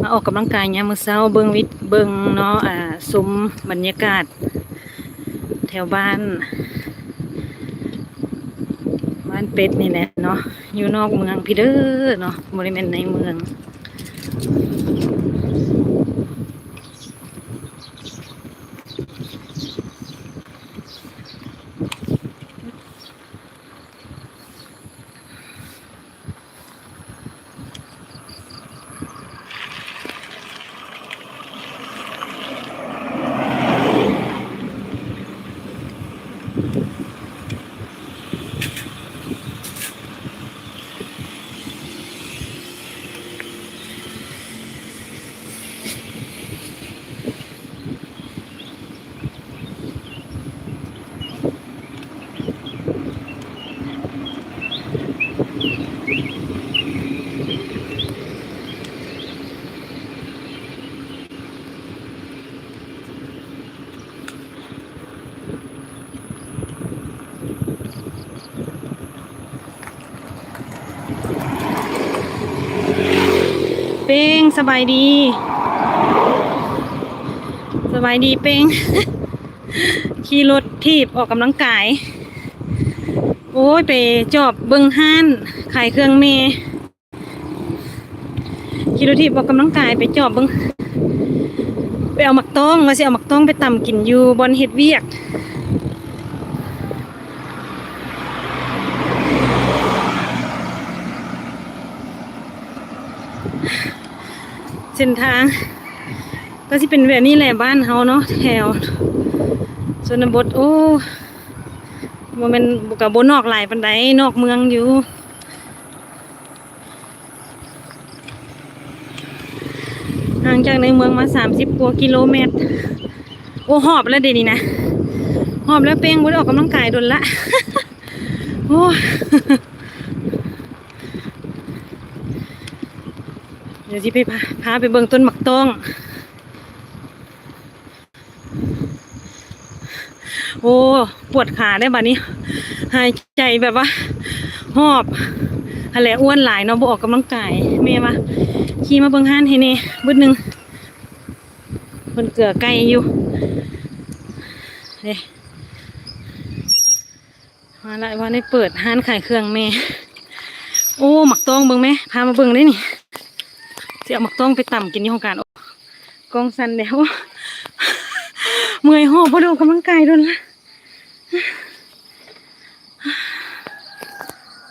มาออกกำลังกายยามมื้อเช้าเบิ่งวิทเบิ่งเนาะอ่าซุ้มบรรยากาศ แถวบ้านบ้านเป็ดนี่แหละเนาะอยู่นอกเมืองพี่เด้อเนาะบริเวณในเมือง เป้ง สบายดี สบายดีเป้งขี่รถทีบออกกำลังกาย โอ้ยไปจอบเบิงห้านขายเครื่องเมขี่รถทีบออกกำลังกายไปจอบเบิงไปเอาหมักต้องมาสิเอาหมักต้องไปตำกินอยู่บอนเฮ็ดเวียก เส้นทาง ก็สิเป็นแบบนี้แหละบ้านเฮาเนาะแถวชนบทโอ้บ่แม่นกับบ่นอกหลายปานใดนอกเมืองอยู่ห่างจากในเมืองมา30กว่ากิโลเมตร โอ้หอบแล้วเดี๋ยวนี้นะหอบแล้วเป้งบ่ได้ออกกำลังกายโดนละ โอ้ย เดี๋ยวสิไปพาพาไปเบิ่งต้นหมักต้อง โอ้ ปวดขาได้บัดนี้ หายใจแบบว่า หอบอะไรอ้วนหลายเนาะบออกกำลังกายแม่มาขี่มาเบิ่งห้านให้แน่บึดหนึ่งเพิ่นเกลือไก่อยู่เด้มาละว่าได้เปิดห้านขายเครื่องแม่ โอ้หมักต้องเบิ่งแม่พามาเบิ่งได้นี่ เสียหมักต้องไปต่ำกินที่ห้องการโอ้กองสันแล้วเมื่อยหอบพอดูกำลังกายโดนละ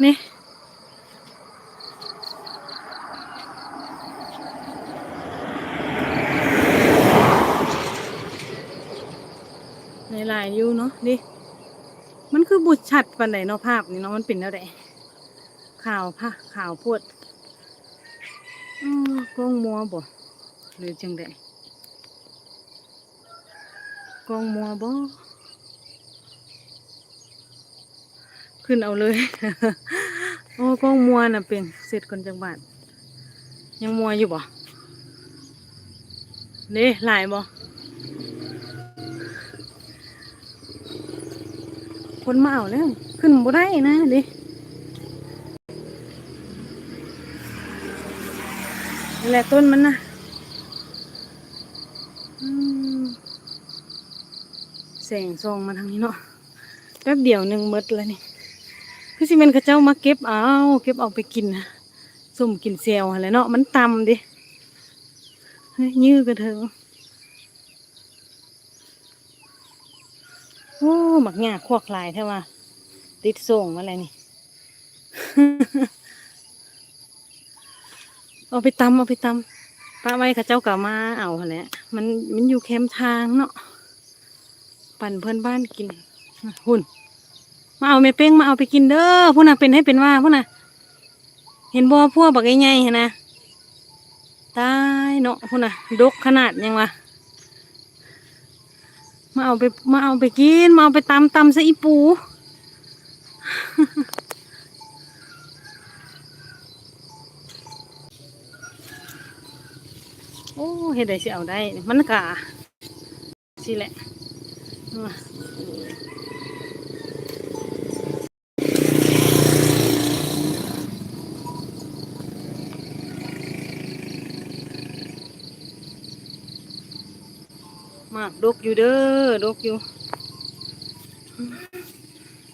นี่หลายๆอยู่เนาะดิ มันคือบุตรชัดปันไหนเนาะภาพนี่เนาะมันเป็นแล้วไดข่าวผ้าข่าวพวด กล้องมัวบ่หรือจังไดกล้องมัวบ่ขึ้นเอาเลย โอ้กล้องมัวน่ะเป็นเสร็จก่อนจังบาทยังมัวอยู่บ่เด้หลายบ่คนมาเอาแล้ว ขึ้นบ่ได้นะเด้ นี่แหละต้นมันนะแสงส่องมาทางนี้เนาะแป๊บเดียวหนึ่งมดแล้วนี่คือสิเป็นข้าเจ้ามาเก็บเอาเก็บเอาไปกินนะสุ่มกินเซลอะไรเนาะมันตำดิเฮ้ยยื้อกระเถิงโอ้หมักหยาควักลายแท้ว่าติดส่งมาอะไรนี่ เอาไปตำเอาไปตำป้าไว้ข้าเจ้ากะมาเอาแหละมันมันอยู่แคมทางเนาะปั่นเพื่อนบ้านกินหุ่น มาเอาแม่เป้งมาเอาไปกินเด้อพวกน่ะเป็นให้เป็นว่าพวกน่ะ เห็นบ่พวกบักใหญ่ๆหั่นนะตายเนาะพวกน่ะดกขนาดยังวะมาเอาไปมาเอาไปกิน มาเอาไปตำตำซะอีปู โอ้เฮ็ดได้สิเอาได้ มันกะสิแหละมากดกอยู่เด้อดกอยู่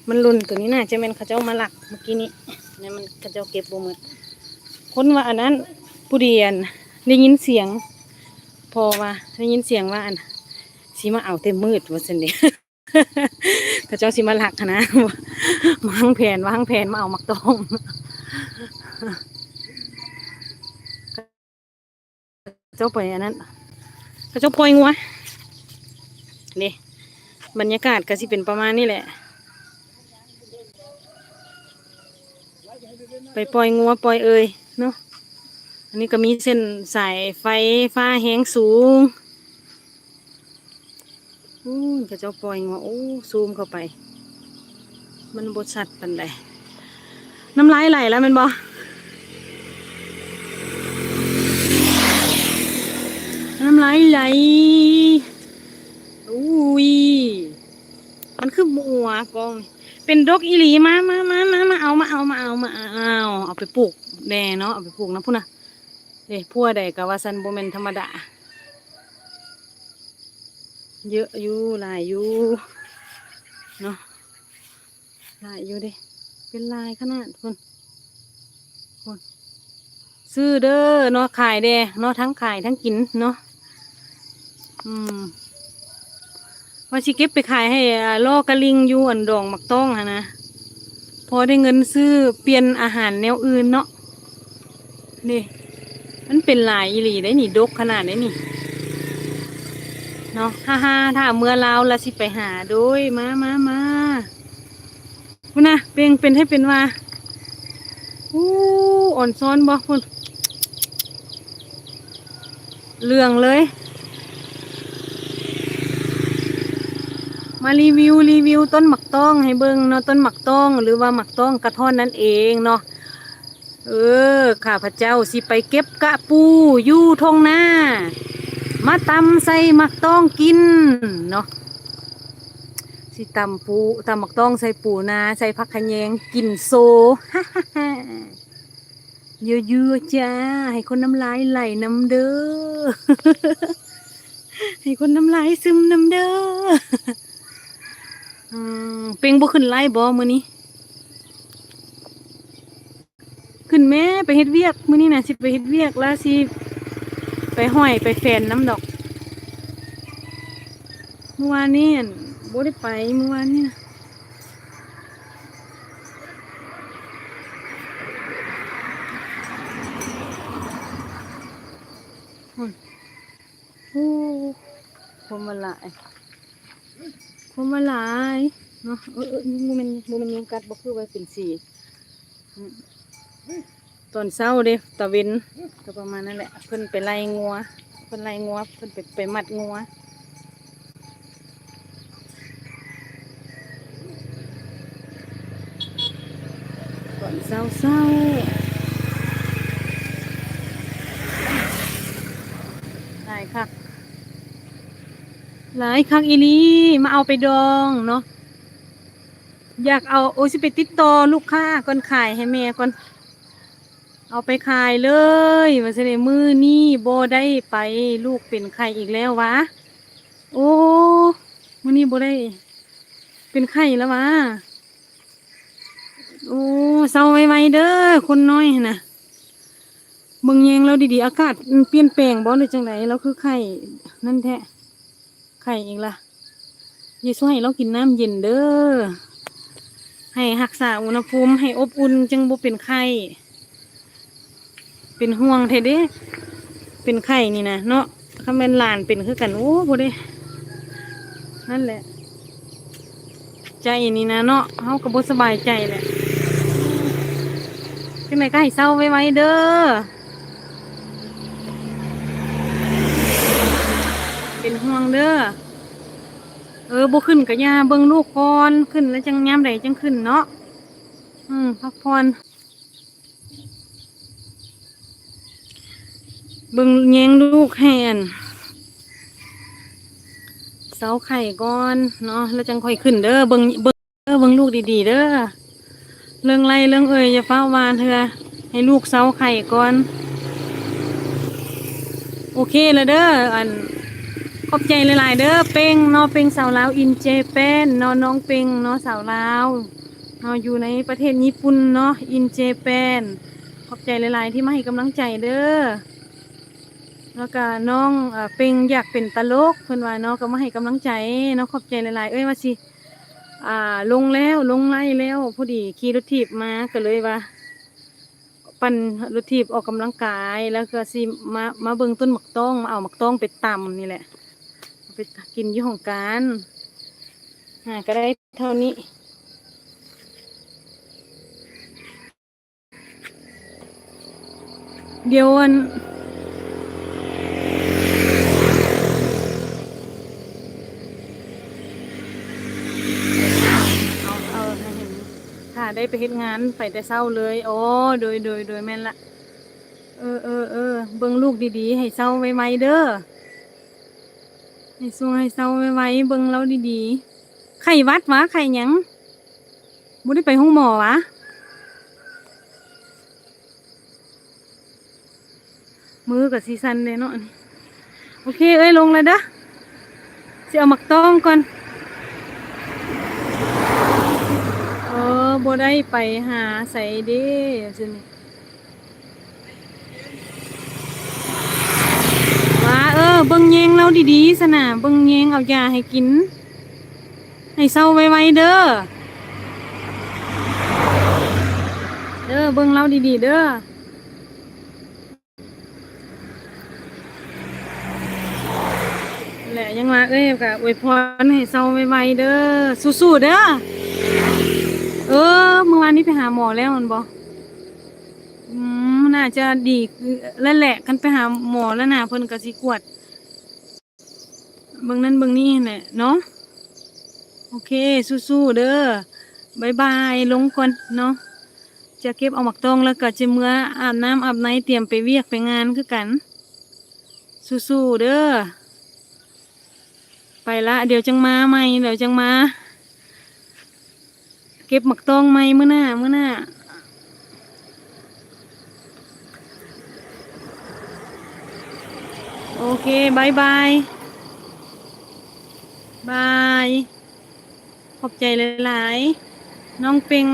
มันหลุนตัวนี้น่ะจะเป็นขาเจ้ามาหลักเมื่อกี้นี้เนี่ยมันขาเจ้าเก็บบ่หมดคนว่าอันนั้นผู้เดียนได้ยินเสียง พอว่าได้ยินเสียงว่าอันสิมาเอาเต็มมืดว่าสันเดีเขาเจ้าสิมาหลักนะวางแผนวางแผนมาเอามักตองเจ้าปล่อยอันนั้นเขาเจ้าปล่อยงัวนี่บรรยากาศก็สิเป็นประมาณนี้แหละ ไปปล่อยงัวปล่อยเอยเนาะ อันนี้ก็มีเส้นสายไฟฟ้าแห้งสูงอู้กระเจ้าปล่อยงัวโอ้ซูมเข้าไป มันบดสัตว์ปันใดน้ำลายไหลแล้วมันบอน้ำลายไหลอุ้ยมันคือบัวกอง เป็นดอกอีหลีมามามามามาเอามาเอามาเอามาเอาเอาไปปลูกแน่เนาะเอาไปปลูกนะพุ่นนะ เด้พัวใดกะว่าซันโบเมนธรรมดา เยอะอยู่หลายอยู่เนาะหลายอยู่เด้เป็นลายขนาดพุ่นพุ่นซื้อเด้อเนาะขายเด้เนาะทั้งขายทั้งกินเนาะอืมว่าสิเก็บไปขายให้อาล่อกระลิงอยู่อันดองมักต้องฮะนะพอได้เงินซื้อเปลี่ยนอาหารแนวอื่นเนาะนี่ มันเป็นลายอีหลีได้นี่ดกขนาดได้นี่เนาะฮ่าฮ่าถ้าเมื่อเราละสิไปหาโดยมามามาคุณนะเป็นเป็นให้เป็นว่าอู้อ่อนซ้อนบ่คุณเรื่องเลย มารีวิวรีวิวต้นหมักต้องให้เบิ่งเนาะต้นหมักต้องหรือว่าหมักต้องกระท่อนนั่นเองเนาะ เออ ข้าพเจ้าสิไปเก็บกะปูอยู่ทงหน้า มาตำใส่หมักต้องกินเนาะสิตำปูตำหมักต้องใส่ปูนาใส่ผักขะแยงกินโซเยอะๆจ้า ให้คนน้ำลายไหลน้ำเด้อ ให้คนน้ำลายซึมน้ำเด้อ อืมเป็งบ่ขึ้นไล่บ่มื้อนี้ ขึ้นแม่ไปเฮ็ดเวียกมื้อนี้น่ะสิไปเฮ็ดเวียกแล้วสิไปห้อยไปแฟนน้ำดอกเมื่อวานนี้อั่นบ่ได้ไปเมื่อวานนี้นะหุ่นโอ้คนมาหลายผมมาหลายเนาะเออเออมูมันมันยุงกัดบ่คือไว้เป็นสี ตอนเช้าเด้ตะเวนก็ประมาณนั้นแหละ เพิ่นไปไล่งัว เพิ่นไล่งัว เพิ่นไปไปมัดงัวตอนเช้าเช้าได้ค่ะหลายครั้งอีหลีมาเอาไปดองเนาะอยากเอาโอ้ยสิไปติดต่อลูกค้าก่อนขายให้แม่ก่อน เอาไปขายเลยว่าสิได้มือนี่โบได้ไปลูกเป็นไข่อีกแล้ววะ โอ้มือนี่โบได้ เป็นไข่แล้ววะ โอ้เศร้าไวๆเด้อคนน้อยนะเบิ่งแยงเราดีๆ อากาศเปลี่ยนแปลงบ่หรือจังไดเราคือไข่นั่นแท้ไข่อีกละยายช่วยเรากินน้ำเย็นเด้อให้รักษาอุณหภูมิให้อบอุ่นจังบ่เป็นไข้ เป็นห่วงเทเด้เป็นไข้นี่นะเนาะถ้าแม่นหลานเป็นคือกันโอ้บ่ได้นั่นแหละ ใจนี่นะเนาะเฮาก็บ่สบายใจแหละจังไดก็ให้เศร้าไว้ๆเด้อเป็นห่วงเด้อเออบ่ขึ้นกะยาเบิ่งลูกก่อนขึ้นแล้วจังยามใดจังขึ้นเนาะอืมพักผ่อน เบิ่งแยงลูกแหนเสาไข่ก่อนเนาะแล้วจังค่อยขึ้นเด้อเบิ่งเบิ่งเด้อเบิ่งลูกดีๆเด้อเรื่องไรเรื่องเอ่ยอย่าฟ้าวานเถอะให้ลูกเสาไข่ก่อน โอเคแล้วเด้ออันขอบใจหลายๆเด้อเป้งเนาะเป้งสาวลาวอินเจแปนเนาะน้องเป้งเนาะสาวลาวเนาะอยู่ในประเทศญี่ปุ่นเนาะอินเจแปนขอบใจหลายๆที่มาให้กำลังใจเด้อ แล้วก็น้องเอ่อเป้งอยากเป็นตลกเพิ่นว่าเนาะก็มาให้กำลังใจเนาะขอบใจหลายๆ เอ้ยว่าสิอ่าลงแล้วลงไล่แล้วพอดีขี่รถถีบมาก็เลยว่า ปั่นรถถีบออกกำลังกายแล้วก็สิมามาเบิ่งต้นหมักต้องมาเอาหมักต้องไปตำนี่แหละเอาไปกินอยี่ห้องการหาก็ได้เท่านี้ เดี๋ยวอันเอาเอาให้เห็น ค่ะ ได้ไปเฮ็ดงานไปแต่เศร้าเลยโอ้โดยโดยโดยแม่นละเออเออเออเบิ่งลูกดีๆ ให้เศร้าไว้ๆเด้อให้สู้ให้เศร้าไว้ๆเบิ่งเราดีๆไข้หวัดวะไข้หยังบ่ได้ไปห้องหมอวะมือกับซีซันเลยเนาะโอเคเอ้ยลงเลยเด้อสิเอาหมักต้องก่อน เออ บ่ได้ไปหาใส่เด้สินี่ว่าเออเบิ่งแยงเราดีๆสนะเบิ่งแยงเอายาให้กิน ให้เศร้าไวๆเด้อเด้อเบิ่งเราดีๆเด้อแหละยังมาเอ้ยกะอวยพรให้เศร้าไวๆเด้อสู้ๆเด้อ เออ เมื่อวานนี้ไปหาหมอแล้วมันบอกอืมน่าจะดีแล้วแหละกันไปหาหมอแล้วนะเพิ่นก็สิกวดเบิ่งนั่นเบิ่งนี่แหละเนาะโอเค สู้ๆเด้อบายบายลงก่อนเนาะจะเก็บเอาหมักตองแล้วก็จะเมื่ออาบน้ำอาบในเตรียมไปเวียกไปงานคือกัน สู้ๆเด้อไปละ เดี๋ยวจังมาใหม่เดี๋ยวจังมา เก็บหมักตองไหมเมื่อหน้าเมื่อหน้าโอเคบายบายบาย ขอบใจหลาย ๆ น้องเป็ง